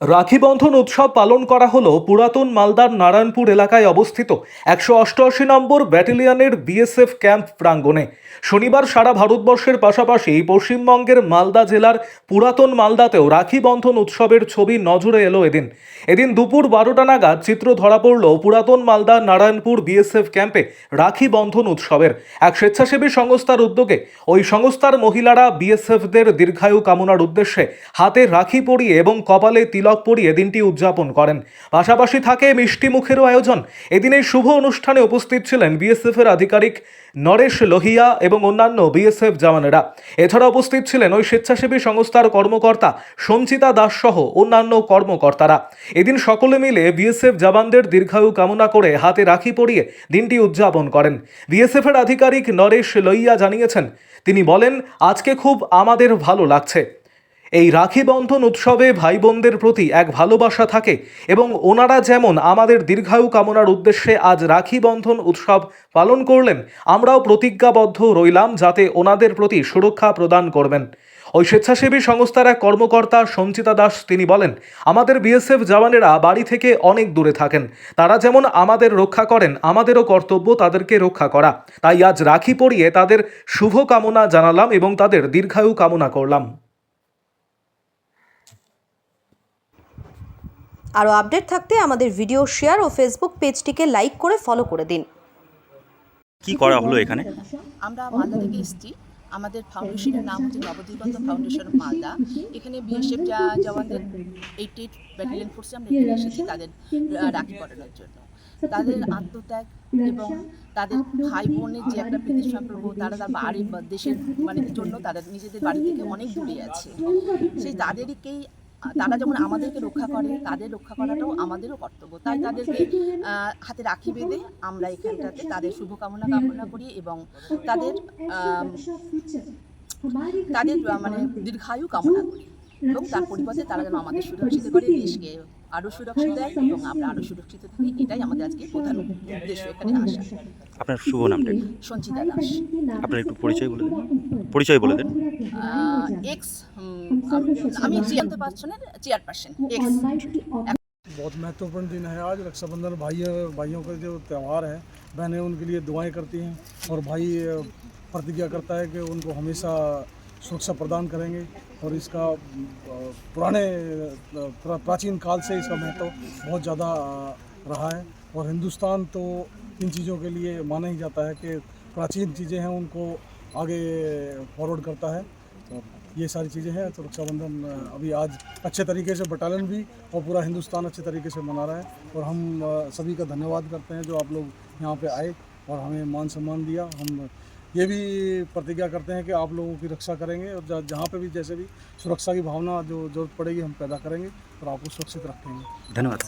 রাখি বন্ধন উৎসব পালন করা হলো পুরাতন মালদার নারায়ণপুর এলাকায় অবস্থিত একশো অষ্টআশি নম্বর ব্যাটালিয়নের বিএসএফ ক্যাম্প প্রাঙ্গণে। শনিবার সারা ভারতবর্ষের পাশাপাশি পশ্চিমবঙ্গের মালদা জেলার পুরাতন মালদাতেও রাখি বন্ধন উৎসবের ছবি নজরে এলো এদিন। এদিন দুপুর বারোটা নাগাদ চিত্র ধরা পড়ল পুরাতন মালদার নারায়ণপুর বিএসএফ ক্যাম্পে রাখি বন্ধন উৎসবের। এক স্বেচ্ছাসেবী সংস্থার উদ্যোগে ওই সংস্থার মহিলারা বিএসএফদের দীর্ঘায়ু কামনার উদ্দেশ্যে হাতে রাখি পরিয়ে এবং কপালে তিলক পরিয়ে দিনটি উদযাপন করেন। পাশাপাশি থাকে মিষ্টি মুখেরও আয়োজন। এদিন এই শুভ অনুষ্ঠানে উপস্থিত ছিলেন বিএসএফের আধিকারিক নরেশ লোহিয়া এবং অন্যান্য বিএসএফ জওয়ানেরা। এছাড়া উপস্থিত ছিলেন ওই স্বেচ্ছাসেবী সংস্থার কর্মকর্তা সঞ্চিতা দাস সহ অন্যান্য কর্মকর্তারা। এদিন সকলে মিলে বিএসএফ জওয়ানদের দীর্ঘায়ু কামনা করে হাতে রাখি পরিয়ে দিনটি উদযাপন করেন। বিএসএফের আধিকারিক নরেশ লোহিয়া জানিয়েছেন, তিনি বলেন, আজকে খুব আমাদের ভালো লাগছে। এই রাখি বন্ধন উৎসবে ভাই বোনদের প্রতি এক ভালোবাসা থাকে এবং ওনারা যেমন আমাদের দীর্ঘায়ু কামনার উদ্দেশ্যে আজ রাখি বন্ধন উৎসব পালন করলেন, আমরাও প্রতিজ্ঞাবদ্ধ রইলাম যাতে ওনাদের প্রতি সুরক্ষা প্রদান করবেন। ওই স্বেচ্ছাসেবী সংস্থার এক কর্মকর্তা সঞ্চিতা দাস তিনি বলেন, আমাদের বিএসএফ জওয়ানেরা বাড়ি থেকে অনেক দূরে থাকেন। তারা যেমন আমাদের রক্ষা করেন, আমাদেরও কর্তব্য তাদেরকে রক্ষা করা। তাই আজ রাখি পরিয়ে তাদের শুভ কামনা জানালাম এবং তাদের দীর্ঘায়ু কামনা করলাম। আরও আপডেট থাকতে আমাদের ভিডিও শেয়ার ও ফেসবুক পেজটিকে লাইক করে ফলো করে দিন। কি করা হলো এখানে? আমরা মালদা থেকে এসেছি। আমাদের ফাউন্ডেশনের নাম হচ্ছে নবদিগন্ত ফাউন্ডেশন মালদা। এখানে বিএসএফ যা জওয়ানদের এইট এইট ব্যাটালিয়ন ফোর্সে আমরা এখানে এসেছি তাদের রাখি পরানোর জন্য। তাদের আত্মত্যাগ এবং তাদের ভাই বোনের যে একটা প্রীতি সম্পর্ক তারা তার বাড়ি বা দেশের মানে জন্য তাদের নিজেদের বাড়ি থেকে অনেক দূরে আছে। সেই তাদেরকেই তারা যেমন আমাদেরকে রক্ষা করে, তাদের রক্ষা করাটাও আমাদেরও কর্তব্য। তাই তাদেরকে হাতে রাখি বেঁধে আমরা এখানটাতে তাদের শুভকামনা কামনা করি এবং তাদের তাদের মানে দীর্ঘায়ু কামনা করি এবং তার পরিবর্তে তারা যেন আমাদের সুরক্ষিত করে দেশকে আরও সুরক্ষিত দেয় এবং আমরা আরও সুরক্ষিত থাকি এটাই আমাদের আজকে প্রধান উদ্দেশ্য এখানে আসা আপনার শুভ নামটা কি? সঞ্চিতা দাস আপনার একটু পরিচয় বলে দেন পরিচয় বলে দেন এক্স আমি জানতে পারছেনের চেয়ারপারসন এক্স बहुत महत्वपूर्ण दिन है आज रक्षाबंधन भाइयों भाइयों का जो त्यौहार है बहनें उनके लिए दुआएं करती हैं और भाई अ, प्रतिज्ञा करता है कि उनको हमेशा सुरक्षा प्रदान करेंगे और इसका पुराने प्राचीन काल से इसका महत्व तो बहुत ज़्यादा रहा है। और हिंदुस्तान तो इन चीज़ों के लिए माना ही जाता है कि प्राचीन चीज़ें हैं, उनको आगे फॉरवर्ड करता है। और ये सारी चीज़ें हैं तो रक्षाबंधन अभी आज अच्छे तरीके से बटालियन भी और पूरा हिंदुस्तान अच्छे तरीके से मना रहा है। और हम सभी का धन्यवाद करते हैं जो आप लोग यहाँ पे आए और हमें मान सम्मान दिया। हम ये भी प्रतिज्ञा करते हैं कि आप लोगों की रक्षा करेंगे और जहाँ पर भी जैसे भी सुरक्षा की भावना जो ज़रूरत पड़ेगी, हम पैदा करेंगे और आपको सुरक्षित रखेंगे। धन्यवाद